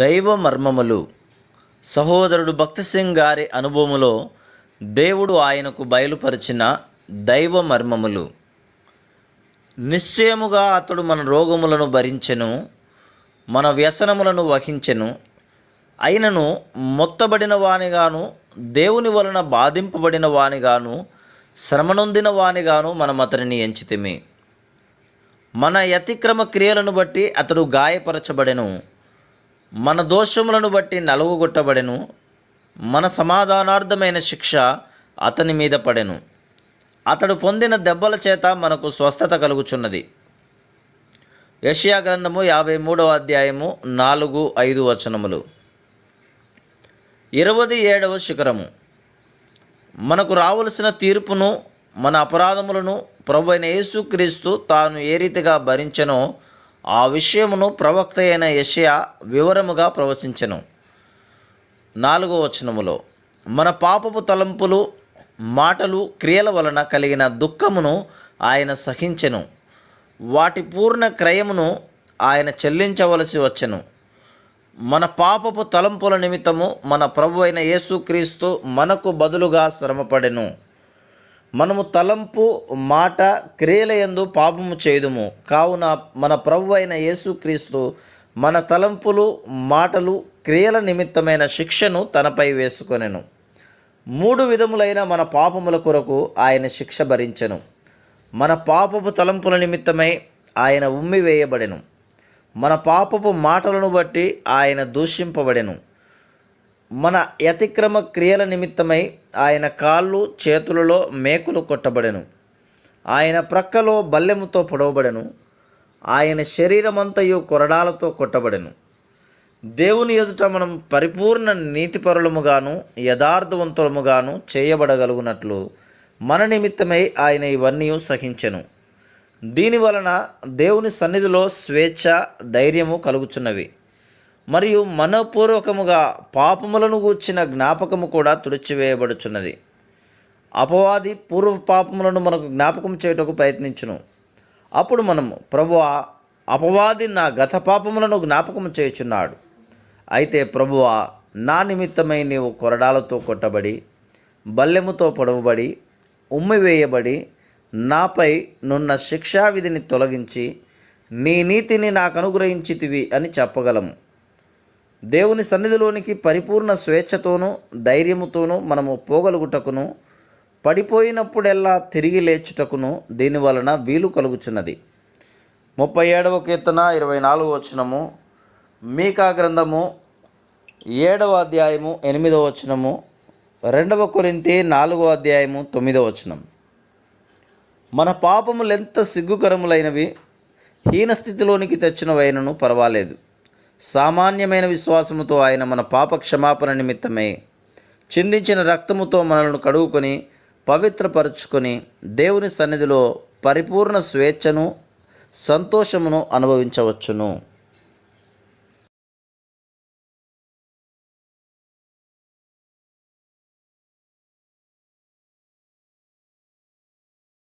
దైవ మర్మములు. సహోదరుడు భక్తసింగ్ గారి అనుభవములో దేవుడు ఆయనకు బయలుపరిచిన దైవ మర్మములు. నిశ్చయముగా అతడు మన రోగములను భరించెను మన వ్యసనములను వహించెను. అయినను మొత్తబడిన వానిగాను దేవుని వలన బాధింపబడిన వానిగాను శ్రమనొందిన వానిగాను మనం అతనిని ఎంచితిమి. మన యతిక్రమ క్రియలను బట్టి అతడు గాయపరచబడెను. మన దోషములను బట్టి నలుగుగొట్టబడెను. మన సమాధానార్థమైన శిక్ష అతని మీద పడెను. అతడు పొందిన దెబ్బల చేత మనకు స్వస్థత కలుగుచున్నది. యషియా గ్రంథము యాభై మూడవ అధ్యాయము నాలుగు ఐదు వచనములు. ఇరవది ఏడవ శిఖరము. మనకు రావలసిన తీర్పును మన అపరాధములను ప్రభు అయిన యేసుక్రీస్తు తాను ఏ రీతిగా భరించెనో ఆ విషయమును ప్రవక్త అయిన యషయా వివరముగా ప్రవచించెను. నాలుగో వచనములో మన పాపపు తలంపులు మాటలు క్రియల వలన కలిగిన దుఃఖమును ఆయన సహించెను. వాటి పూర్ణ క్రయమును ఆయన చెల్లించవలసి వచ్చెను. మన పాపపు తలంపుల నిమిత్తము మన ప్రభు అయిన యేసుక్రీస్తు మనకు బదులుగా శ్రమపడెను. మనము తలంపు మాట క్రియల ఎందు పాపము చేయదుము. కావున మన ప్రభు అయిన యేసుక్రీస్తు మన తలంపులు మాటలు క్రియల నిమిత్తమైన శిక్షను తనపై వేసుకొనెను. మూడు విధములైన మన పాపముల కొరకు ఆయన శిక్ష భరించెను. మన పాపపు తలంపుల నిమిత్తమై ఆయన ఉమ్మి వేయబడెను. మన పాపపు మాటలను బట్టి ఆయన దూషింపబడెను. మన అతిక్రమ క్రియల నిమిత్తమై ఆయన కాళ్ళు చేతులలో మేకులు కొట్టబడెను. ఆయన ప్రక్కలో బల్లెముతో పొడవబడెను. ఆయన శరీరమంతయు కొరడాలతో కొట్టబడెను. దేవుని ఎదుట మనం పరిపూర్ణ నీతిపరులముగాను యథార్థవంతులముగాను చేయబడగలుగునట్లు మన నిమిత్తమై ఆయన ఇవన్నీ సహించెను. దీని వలన దేవుని సన్నిధిలో స్వేచ్ఛ ధైర్యము కలుగుచున్నవి. మరియు మనపూర్వకముగా పాపములను గూర్చిన జ్ఞాపకము కూడా తుడిచివేయబడుచున్నది. అపవాది పూర్వ పాపములను మనకు జ్ఞాపకం చేయుటకు ప్రయత్నించును. అప్పుడు మనము ప్రభువ అపవాది నా గత పాపములను జ్ఞాపకం చేయుచున్నాడు. అయితే ప్రభువ నా నిమిత్తమై నీవు కొరడాలతో కొట్టబడి బల్లెముతో పొడవబడి ఉమ్మివేయబడి నాపై నున్న శిక్షావిధిని తొలగించి నీ నీతిని నాకు అనుగ్రహించితివి అని చెప్పగలము. దేవుని సన్నిధిలోనికి పరిపూర్ణ స్వేచ్ఛతోనూ ధైర్యముతోనూ మనము పోగలుగుటకును పడిపోయినప్పుడెల్లా తిరిగి లేచుటకును దీని వలన వీలు కలుగుచున్నది. ముప్పై ఏడవ కీర్తన ఇరవై నాలుగు వచనము మీకా గ్రంథము ఏడవ అధ్యాయము ఎనిమిదవ వచనము రెండవ కొరింతి నాలుగవ అధ్యాయము తొమ్మిదవ వచనం. మన పాపములెంత సిగ్గుకరములైనవి హీనస్థితిలోనికి తెచ్చినవైనను పర్వాలేదు. సామాన్యమైన విశ్వాసముతో ఆయన మన పాప క్షమాపణ నిమిత్తమే చిందించిన రక్తముతో మనల్ని కడుగుకొని పవిత్రపరుచుకొని దేవుని సన్నిధిలో పరిపూర్ణ స్వేచ్ఛను సంతోషమును అనుభవించవచ్చును.